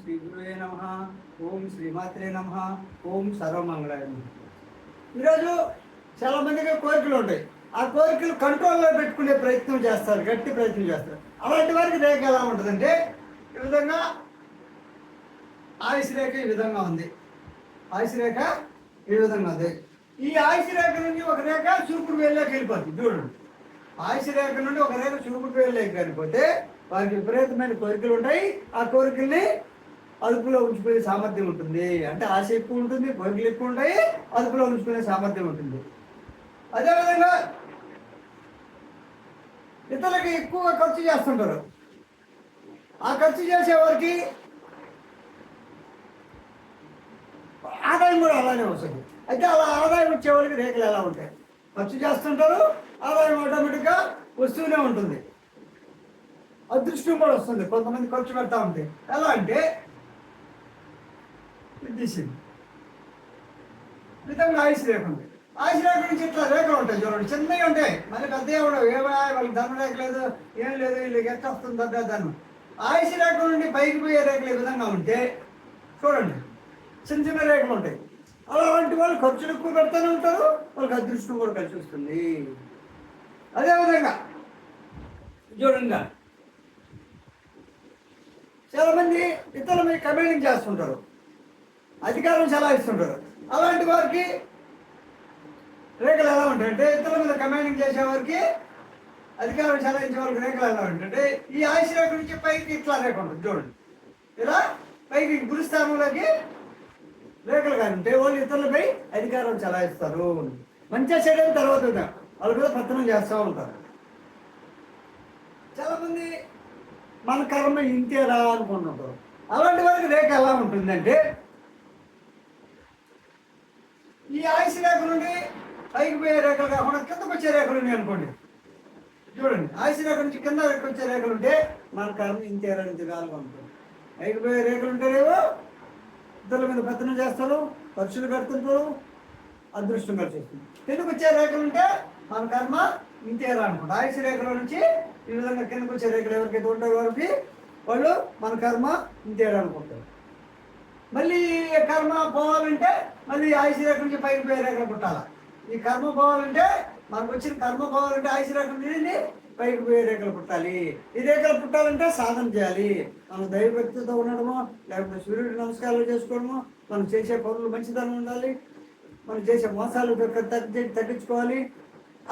శ్రీ గురువే నమ. ఓం శ్రీమాత్రే నమ. ఓం సర్వమంగళాయ నమః. ఈరోజు చాలా మందికి కోరికలు ఉంటాయి. ఆ కోరికలు కంట్రోల్లో పెట్టుకునే ప్రయత్నం చేస్తారు గట్టి ప్రయత్నం చేస్తారు. అలాంటి వారికి రేఖ ఎలా ఉంటుందంటే ఈ విధంగా ఆయుష్ రేఖ ఈ విధంగా ఉంది. ఆయుష్ రేఖ ఈ విధంగా ఉంది. ఈ ఆయుష్ రేఖ నుంచి ఒక రేఖ చూపుడు వేళ్ళకి వెళ్ళిపోతుంది. చూడండి. ఆయుష్ రేఖ నుండి ఒక రేఖ చూపుడు వేళ్ళకి వెళ్ళిపోతే వారికి విపరీతమైన కోరికలు ఉంటాయి. ఆ కోరికల్ని అదుపులో ఉంచుకునే సామర్థ్యం ఉంటుంది. అంటే ఆశ ఎక్కువ ఉంటుంది కోరికలు ఎక్కువ ఉంటాయి అదుపులో ఉంచుకునే సామర్థ్యం ఉంటుంది. అదేవిధంగా ఇతరులకి ఎక్కువ ఖర్చు చేస్తుంటారు. ఆ ఖర్చు చేసేవారికి ఆదాయం కూడా అలానే వస్తుంది. అయితే అలా ఆదాయం వచ్చేవారికి రేఖలు ఎలా ఉంటాయి? ఖర్చు చేస్తుంటారు ఆదాయం ఆటోమేటిక్గా వస్తూనే ఉంటుంది. అదృష్టం కూడా వస్తుంది. కొంతమంది ఖర్చు పెడతా ఉంటాయి. ఎలా అంటే తీసింది. మితంగా ఆయుష్ రేఖ ఉంది ఆయుష్ రేఖ నుంచి ఇట్లా రేఖలు ఉంటాయి చూడండి. చిన్నవి ఉంటాయి. మళ్ళీ పెద్దవి ఉండవు. ఏమా వాళ్ళకి ధనం రేఖ లేదు ఏం లేదు. వీళ్ళకి ఎట్లా వస్తుంది? పెద్ద ధనం. ఆయుష్ రేఖ నుండి పైకి పోయే రేఖలు ఈ విధంగా ఉంటే చూడండి. చిన్న చిన్న రేఖలు ఉంటాయి. అలాంటి వాళ్ళు ఖర్చులు ఎక్కువ పెడతానే ఉంటారు. వాళ్ళకి అదృష్టం కూడా కలిసి వస్తుంది. అదేవిధంగా చూడండి. చాలామంది ఇతరుల మీద కమాండింగ్ చేస్తుంటారు. అధికారం చలాయిస్తుంటారు. అలాంటి వారికి రేఖలు ఎలా ఉంటాయంటే ఇతరుల మీద కమాండింగ్ చేసే వారికి అధికారం చలాయించే వారికి రేఖలు ఎలా ఉంటాయంటే ఈ ఆయుష్ రేఖ నుంచి పైకి ఇట్లా రేఖ ఉంటుంది. చూడండి. ఇలా పైకి గురుస్థానంలోకి రేఖలు కానీ ఉంటే వాళ్ళు ఇతరులపై అధికారం చలాయిస్తారు. మంచిగా చేయడం తర్వాత వాళ్ళ వాళ్ళు కూడా పతనం చేస్తూ ఉంటారు. చాలామంది మన కర్మ ఇంతేరా అనుకుంటుంటారు. అలాంటి వారికి రేఖ ఎలా ఉంటుందంటే ఈ ఆయుష్ రేఖ నుండి పైకి పోయే రేఖలు కాకుండా కిందకు వచ్చే రేఖలు ఉన్నాయి అనుకోండి. చూడండి ఆయుష్ రేఖ నుంచి కింద రేఖ వచ్చే రేఖలు ఉంటే మన కర్మ ఇంతేరా ఇంతకాలుగా ఉంటుంది పైకి పోయే రేఖలు ఉంటేనేమో ఇతరుల మీద పెత్తనం చేస్తారు ఖర్చులు పెడుతుంటారు అదృష్టం కలిసి కిందకు వచ్చే రేఖలు ఉంటే మన కర్మ ఇంతేరా అనుకుంటా ఆయుష్ రేఖల నుంచి ఈ విధంగా కిందకు వచ్చే రేఖలు ఎవరికైతే ఉంటారో వారికి వాళ్ళు మన కర్మ ఇంతేరా అనుకుంటారు. మళ్ళీ కర్మ పోవాలంటే మళ్ళీ ఆయుష్ రేఖ నుంచి పైకి పోయే రేఖలు పుట్టాలా? ఈ కర్మ పోవాలంటే మనకు వచ్చిన కర్మ పోవాలంటే ఆయుష్ రేఖ నుంచి పైకి పోయే రేఖలు పుట్టాలి. ఈ రేఖలు పుట్టాలంటే సాధన చేయాలి. మనం దైవభక్తితో ఉండడము లేకపోతే సూర్యుడి నమస్కారాలు చేసుకోవడము మనం చేసే పనులు మంచిదనం ఉండాలి. మనం చేసే మోసాలు తగ్గి తగ్గించుకోవాలి.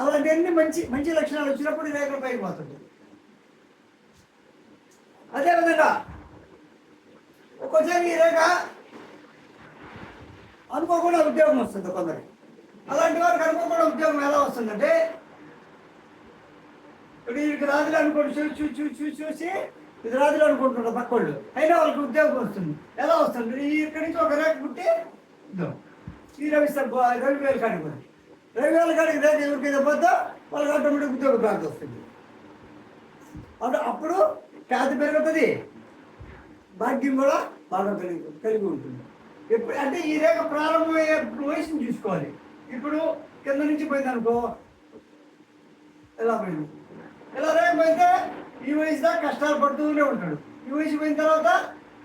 అలాంటివన్నీ మంచి మంచి లక్షణాలు వచ్చినప్పుడు ఈ రేఖలు పైకి పోతుంటుంది అదేవిధంగా ఒక్కోసారి ఈ రేఖ అనుకోకుండా ఉద్యోగం వస్తుంది కొందరికి. అలాంటి వారికి అనుకోకుండా ఉద్యోగం ఎలా వస్తుందంటే ఇప్పుడు వీరికి రాజులు అనుకోండి చూసి చూసి చూసి చూసి చూసి ఇది రాజులు అనుకుంటున్నారు పక్కోళ్ళు. అయినా వాళ్ళకి ఉద్యోగం వస్తుంది. ఎలా వస్తుంది? ఇక్కడి నుంచి ఒక రేఖ పుట్టి ఇదో ఈ రవిస్తారు రవి వేలు కాడికి పోయి రవి వేల కాడికి రేఖ ఎవరికి పోతే వాళ్ళకి ఆటోమేటిక్ ఉద్యోగ ప్రాంతం వస్తుంది. అంటే అప్పుడు ఖ్యాతి పెరుగుతుంది. భాగ్యం కూడా బాగా కలిగి కలిగి ఉంటుంది. ఎప్పుడు అంటే ఈ రేఖ ప్రారంభమయ్యే వయసుని చూసుకోవాలి. ఇప్పుడు కింద నుంచి పోయింది అనుకో ఎలా పోయింది? ఎలా రేఖ పోయితే ఈ వయసు దాకా కష్టాలు పడుతూనే ఉంటాడు. ఈ వయసు పోయిన తర్వాత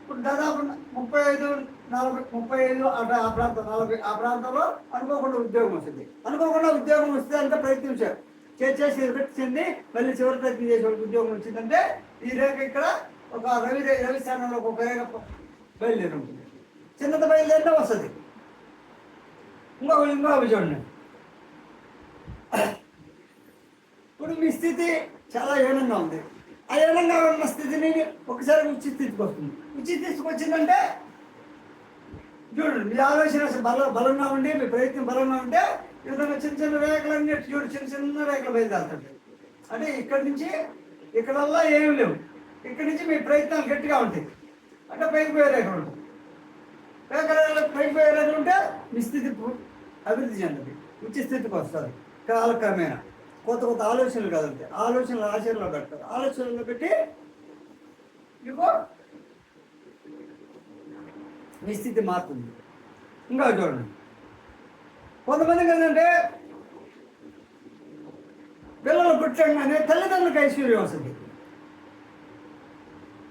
ఇప్పుడు దాదాపు ముప్పై ఐదు నలభై ముప్పై ఐదు అట్లా ఆ ప్రాంతం నలభై ఆ ప్రాంతంలో అనుకోకుండా ఉద్యోగం వస్తుంది. అనుకోకుండా ఉద్యోగం వస్తే అంత ప్రయత్నించారు చేసి ఎదుర్కొచ్చింది మళ్ళీ చివరి ప్రయత్నం చేసే ఉద్యోగం వచ్చిందంటే ఈ రేఖ ఇక్కడ ఒక రవి రవి స్థానంలో ఒక రేఖ బయలుదేరి ఉంటుంది చిన్నది బయలుదేరినా వస్తుంది. ఇంకొక ఇంకొక చూడండి ఇప్పుడు మీ స్థితి చాలా ఏనంగా ఉంది. ఆ ఏనంగా ఉన్న స్థితిని ఒకసారి ఉచిత తీసుకొస్తుంది వస్తుంది. ఉచిత తీసుకొచ్చిందంటే చూడండి మీ ఆలోచన బల బలంగా ఉండి మీ ప్రయత్నం బలంగా ఉంటే ఈ విధంగా చిన్న చిన్న రేఖలన్నీ చూడు చిన్న చిన్న రేఖలు బయలుదేరుతుంటాయి అంటే ఇక్కడి నుంచి ఇక్కడల్లా ఏం లేవు. ఇక్కడి నుంచి మీ ప్రయత్నాలు గట్టిగా ఉంటాయి. అంటే పైకి పోయే రేఖలు ఉంటాయి. పైకి పోయే రేఖలు ఉంటే మీ స్థితి అభివృద్ధి చెందదు ఉచిత స్థితికి వస్తారు కాలక్రమేణా. కొత్త కొత్త ఆలోచనలు కదులుతాయి ఆలోచనలు ఆచరణలో పెడతారు ఆలోచనలో పెట్టి మీకు మీ స్థితి మారుతుంది. ఇంకా చూడండి. కొంతమందికి ఏంటంటే పిల్లలు పుట్టంగానే తల్లిదండ్రులకు ఐశ్వర్యం వస్తుంది.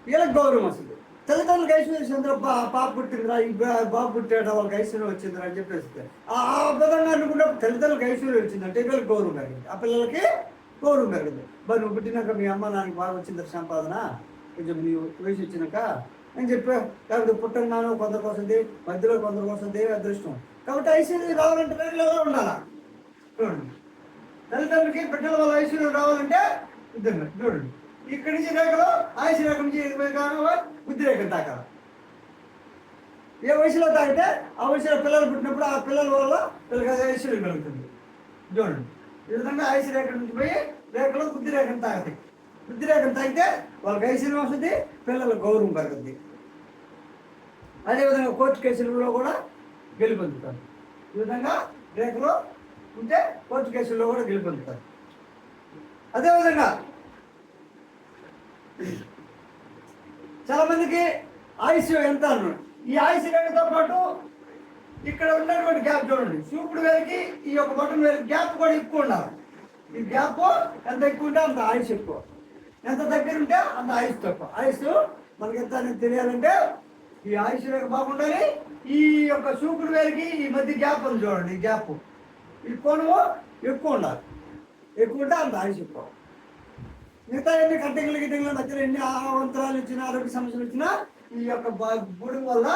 వీళ్ళకి గౌరవం వస్తుంది. తల్లిదండ్రులు తల్లిదండ్రులకు ఐశ్వర్యం వచ్చిందిరా బా పాప పుట్టిందిరా ఈ బాబు పుట్టాడు వాళ్ళకి ఐశ్వర్యం వచ్చిందిరా అని చెప్పేసి ఆ విధంగా అనుకున్నప్పుడు తల్లిదండ్రులకు ఐశ్వర్యం వచ్చిందంటే వీళ్ళకి గౌరవం కలిగింది ఆ పిల్లలకి గౌరవం కలిగింది మరి నువ్వు పుట్టినాక మీ అమ్మ నాన్నకి బాగా వచ్చింది సంపాదన? కొంచెం నీ వయసు వచ్చినాక అని చెప్పా కాబట్టి పుట్టన్నాను కొందరికి వస్తుంది మధ్యలో కొందరికి వస్తుంది అదృష్టం. కాబట్టి ఐశ్వర్యం రావాలంటే ఉండాలా? చూడండి. తల్లిదండ్రులకి బిడ్డల వల్ల ఐశ్వర్యం రావాలంటే ఇద్దరు చూడండి. ఇక్కడి నుంచి రేఖలో ఆయుష్ రేఖ నుంచి ఇరవై కావాలి బుద్ధి రేఖలు తాకాలి. ఏ వయసులో తాగితే ఆ వయసులో పిల్లలు పుట్టినప్పుడు ఆ పిల్లల వల్ల పిల్లలకి ఐశ్వర్యం కలుగుతుంది. చూడండి. ఈ విధంగా ఆయుష్ రేఖ నుంచి పోయి రేఖలో బుద్ధి రేఖను తాగుతాయి బుద్ధి రేఖను తాగితే వాళ్ళకి ఐశ్వర్యం వస్తుంది పిల్లలకు గౌరవం పెరుగుతుంది అదేవిధంగా కోర్టు కేసులలో కూడా గెలుపొందుతారు ఈ విధంగా రేఖలో ఉంటే కోర్టు కేసుల్లో కూడా గెలుపొందుతారు అదేవిధంగా చాలా మందికి ఆయుష్ ఎంత అన్నాడు. ఈ ఆయుష్ రేఖతో పాటు ఇక్కడ ఉన్నటువంటి గ్యాప్ చూడండి. చూపుడు వేలకి ఈ యొక్క బటన్ వేల గ్యాప్ కూడా ఎక్కువ ఉండాలి. ఈ గ్యాప్ ఎంత ఎక్కువ ఉంటే అంత ఆయుష్ ఎక్కువ. ఎంత దగ్గర ఉంటే అంత ఆయుష్ తక్కువ. ఆయుష్ మనకి ఎంత అనేది తెలియాలంటే ఈ ఆయుష్ రేఖ బాగుండాలి. ఈ యొక్క చూపుడు వేలకి ఈ మధ్య గ్యాప్ ఉంది చూడండి. ఈ గ్యాప్. ఈ కోణము ఎక్కువ ఉండాలి. ఎక్కువ ఉంటే అంత ఆయుష్ ఎక్కువ. మిగతా ఎన్ని కట్టెలు గిట్టెల మధ్యలో ఎన్ని ఆహారవంతరాలు ఇచ్చినా ఆరోగ్య సమస్యలు వచ్చినా ఈ యొక్క బుడి వల్ల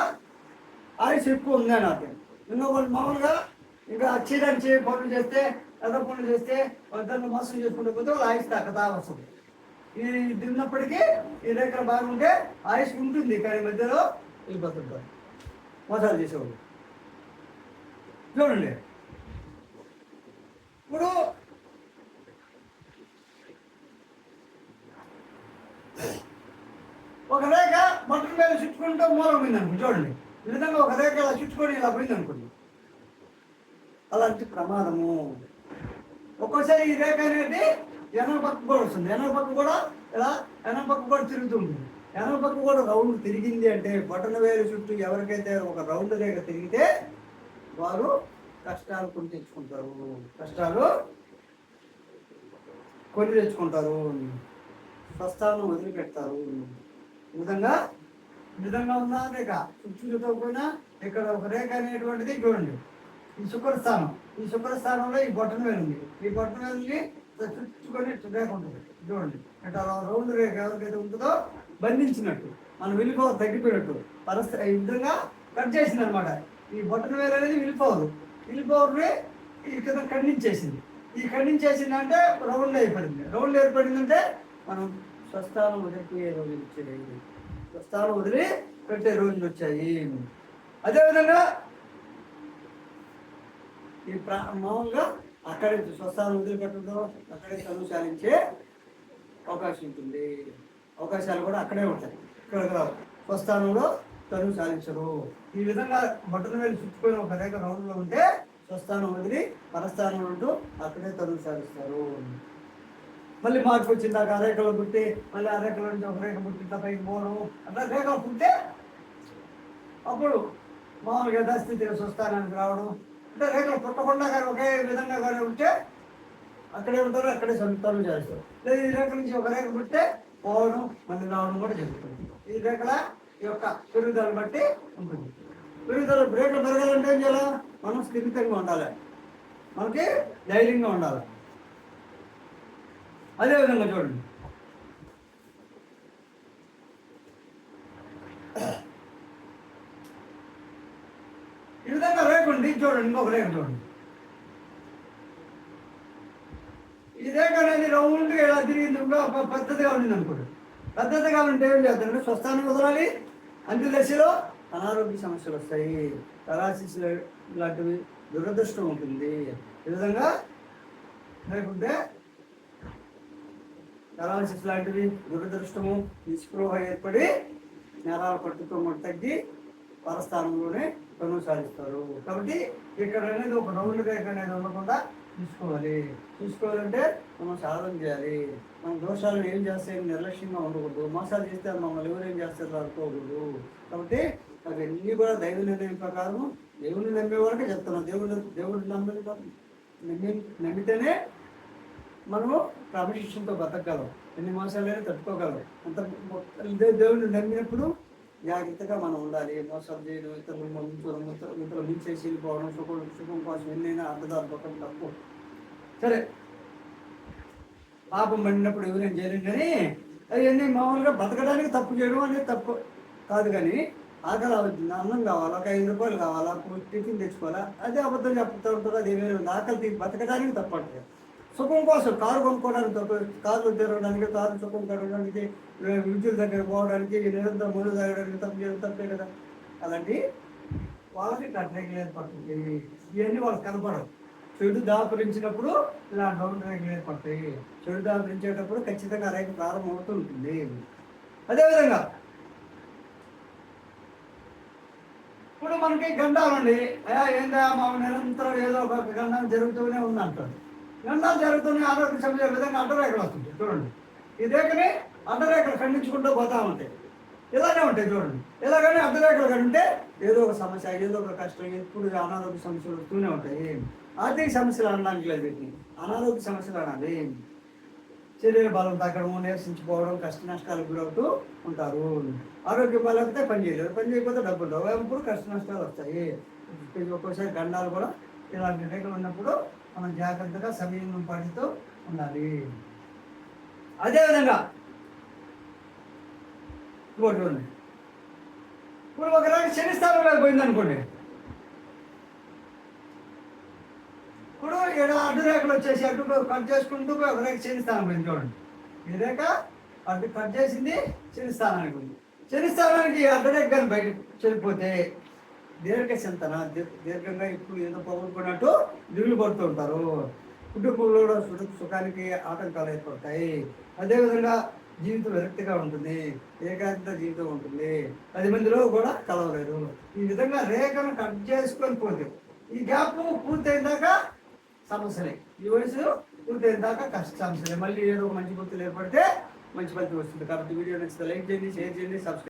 ఆయుష్ ఎక్కువ ఉందని నాకు అర్థం ఇంకొకటి మామూలుగా ఇంకా అచ్చిదంచి పనులు చేస్తే పెద్ద పనులు చేస్తే వద్దన్న మోసం చేసుకుంటే పోతే వాళ్ళు ఆయుష్ తగ్గదా వస్తుంది. ఇది తిన్నప్పటికీ ఈ రేఖలు బాగుంటే ఆయుష్ ఉంటుంది కానీ మధ్యలో వెళ్ళిపోతుంటారు మోసాలు చేసేవాళ్ళు. చూడండి. ఇప్పుడు ఒక రేఖ బట్టల మీద చుట్టుకుంటే మూలం పోయింది అనుకోండి చూడండి. ఈ విధంగా ఒక రేఖ ఇలా చుట్టుకొని ఇలా పోయింది అనుకోండి అలాంటి ప్రమాదము. ఒక్కోసారి ఈ రేఖ అనేది ఎనవ పక్క కూడా వస్తుంది. ఎనవ పక్క కూడా ఇలా ఎనవ పక్క కూడా తిరుగుతుంది. ఎనవ పక్క కూడా రౌండ్ తిరిగింది అంటే బటన్ వేలు చుట్టూ ఎవరికైతే ఒక రౌండ్ రేఖ తిరిగితే వారు కష్టాలు కొని తెచ్చుకుంటారు. కష్టాలు కొని తెచ్చుకుంటారు. స్వస్థానం వదిలిపెడతారు. ఈ విధంగా విధంగా ఉన్న రేఖ చుట్టూతో కూడిన? ఇక్కడ ఒక రేఖ అనేటువంటిది చూడండి. ఈ శుక్రస్థానం. ఈ శుక్రస్థానంలో ఈ బొట్టన వేలు ఉంది. ఈ బొట్టన వేలుని చుట్టుకొని రేఖ ఉంటుంది. చూడండి. ఇట్లా రౌండ్ రేఖ ఎవరికైతే ఉంటుందో బంధించినట్టు మన విలువ తగ్గిపోయినట్టు పరిస్థితి ఈ విధంగా కట్ చేసింది అనమాట ఈ బొట్టన వేలు అనేది విలిపోవదు విలిపోవరుని ఈ కింద ఖండించేసింది. ఈ ఖండించేసింది అంటే రౌండ్ ఏర్పడింది రౌండ్ ఏర్పడిందంటే మనం స్వస్థానం వదిలిపోయే రోజులు ప్రస్థానం వదిలి పెట్టే రోజులు వచ్చాయి. అదేవిధంగా ఈ ప్రా మామూలుగా అక్కడే స్వస్థానం వదిలిపెట్టడం అక్కడే చదువు సాధించే అవకాశం ఉంటుంది. అవకాశాలు కూడా అక్కడే ఉంటాయి. ఇక్కడ స్వస్థానంలో చదువు సాధించరు. ఈ విధంగా బట్టల మీద చుట్టుకుని ఒక రేఖ రౌండ్లో ఉంటే స్వస్థానం వదిలి పరస్థానం ఉంటూ అక్కడే చదువు సాధిస్తారు. మళ్ళీ మార్పు వచ్చింది దాకా ఆ రేఖలో పుట్టి మళ్ళీ ఆ రేఖలో నుంచి ఒక రేఖ పుట్టి ఇట్లా పైకి పోవడం అట్లా రేఖలు పుట్టే అప్పుడు మామూలుగా యథాస్థితి స్వస్థానానికి రావడం. అంటే రేఖలు పుట్టకుండా కానీ ఒకే విధంగా కానీ ఉంటే అక్కడే ఉంటారు అక్కడే సొంతాలు చేస్తారు. లేదు ఈ రేఖ నుంచి ఒక రేఖ పుట్టే పోవడం మళ్ళీ రావడం కూడా జరుగుతుంది. ఈ రేఖల యొక్క పెరుగుదల బట్టి ఉంటుంది. పెరుగుదల రేఖలు పెరగాలంటే ఏం చేయాలి? మనం స్థిమితంగా ఉండాలి. మనకి ధైర్యంగా ఉండాలి. అదేవిధంగా చూడండి. ఈ విధంగా రేఖ ఉంది చూడండి ఇంకొక రేఖ చూడండి. ఈ రేఖ అనేది రౌండ్గా ఇలా తిరిగింది పెద్దదిగా పద్ధతిగా ఉండింది అనుకోండి. పద్ధతిగా ఉంటే ఏం చేస్తారంటే స్వస్థానం వదలాలి. అంత్యదశలో అనారోగ్య సమస్యలు వస్తాయి. పెరాసిస్ లాంటివి దురదృష్టం ఉంటుంది. ఈ విధంగా లేకుంటే పెరాలసిస్ లాంటివి దురదృష్టము నిస్పృహ ఏర్పడి నేరాల పట్టుతో తగ్గి పరస్థానంలోనే కొనసాగిస్తారు కాబట్టి ఇక్కడ అనేది ఒక రౌండ్ బ్యాక్ అనేది ఉండకుండా చూసుకోవాలి చూసుకోవాలంటే మనం సాధన చేయాలి. మన దోషాలను ఏం చేస్తే నిర్లక్ష్యంగా ఉండకూడదు. మోసాలు చేస్తే మమ్మల్ని ఎవరు ఏం చేస్తారు అనుకోకూడదు. కాబట్టి అవన్నీ కూడా దైవ నిర్ణయం ప్రకారం దేవుని నమ్మే వరకే చెప్తున్నాం. దేవుడు దేవుడు నమ్మి నమ్మి నమ్మితేనే మనము క్రమశిక్షణతో బతకగలం. ఎన్ని మోసాలైనా తట్టుకోగలం. అంత దే- దేవుడిని నమ్మినప్పుడు జాగ్రత్తగా మనం ఉండాలి. మోసాలు చేయడం ఇతరులు ముంచడం ఇతరులు ఇతరులు మించేసి వెళ్ళిపోవడం సుఖం సుఖం కోసం ఎన్నైనా అర్థదాలు పక్కన తప్పు. సరే. పాపం పడినప్పుడు ఎవరేం చేయలేం కానీ అవన్నీ మామూలుగా బతకడానికి తప్పు చేయడం అనేది తప్పు కాదు కానీ ఆకలి అవుతుంది అన్నం కావాలా? ఒక ఐదు రూపాయలు కావాలా? టిఫిన్ తెచ్చుకోవాలా? అదే అబద్ధం చెప్తా ఉంటుంది అది ఏమైనా ఆకలి తీ- బతకడానికి తప్పు సుఖం కోసం కారు కొనుక్కోవడానికి తప్పు తిరగడానికి కారు సుఖం కడగడానికి విద్యుత్ దగ్గర పోవడానికి నిరంతరం ముందు తాగడానికి తప్పు చేయడం తప్పే కదా. అలాంటి వాళ్ళకి కట్టలేదు పడుతుంది ఇవన్నీ వాళ్ళకి కనపడవు చెడు దాపురించినప్పుడు డౌన్ రేఖలు ఏర్పడతాయి. చెడు దాపురించేటప్పుడు ఖచ్చితంగా రైతు ప్రారంభం అవుతూ ఉంటుంది. అదేవిధంగా ఇప్పుడు మనకి గండాలండి. అయ్యా ఏందా మా నిరంతరం ఏదో ఒక గండం జరుగుతూనే ఉంది నిండా గండాలు జరుగుతూనే ఆరోగ్య సమస్య విధంగా అడ్డరేఖలు వస్తుంటాయి. చూడండి. ఈ రేఖని అడ్డరేఖలు ఖండించుకుంటూ పోతా ఉంటాయి. ఇలానే ఉంటాయి చూడండి. ఇలాగనే అడ్డరేఖలు కంటే ఏదో ఒక సమస్య ఏదో ఒక కష్టం ఎప్పుడు అనారోగ్య సమస్యలు వస్తూనే ఉంటాయి. ఆర్థిక సమస్యలు అనడానికి లేదు వీటిని. అనారోగ్య సమస్యలు అనాలి. శరీర బలం తగ్గడం నీరసించిపోవడం కష్ట నష్టాలకు గురవుతూ ఉంటారు. ఆరోగ్య బలమైతే పని చేయలేరు. పని చేయకపోతే డబ్బులు రావు కష్ట నష్టాలు వస్తాయి. ఒక్కోసారి గండాలు కూడా ఇలాంటి రేఖలు ఉన్నప్పుడు మనం జాగ్రత్తగా సమయం పాటిస్తూ ఉండాలి. అదేవిధంగా ఇంకోటి ఉంది. ఇప్పుడు ఒక శనిస్థానం శని స్థానంలోకి పోయింది అనుకోండి. ఇప్పుడు ఇక్కడ అడ్డు రేఖలు వచ్చేసి అడ్డు కట్ చేసుకుంటూ ఒక రేఖ శని స్థానం పోయింది చూడండి. ఈ రేఖ అడ్డు కట్ చేసింది శని స్థానానికి ఉంది. శని స్థానానికి అడ్డు రేఖ కానీ బయట చెడిపోతే దీర్ఘ చింతన దీర్ఘంగా ఇప్పుడు ఏదో పోగొట్టుకున్నట్టు దిగులు పడుతూ ఉంటారు. కుటుంబంలో కూడా సుఖ సుఖానికి ఆటంకాలు ఏర్పడతాయి. అదేవిధంగా జీవితం విరక్తిగా ఉంటుంది ఏకాంత జీవితం ఉంటుంది. పది మందిలో కూడా కలవలేదు. ఈ విధంగా రేఖను కట్ చేసుకొని పోతే ఈ గ్యాప్ పూర్తయిన దాకా సమస్యలే. ఈ వయసు పూర్తయిన దాకా కష్ట సమస్యలే. మళ్ళీ ఏదో మంచి గుర్తులు ఏర్పడితే మంచి ఫలితం వస్తుంది. కాబట్టి వీడియో నచ్చితే లైక్ చేయండి షేర్ చేయండి సబ్స్క్రైబ్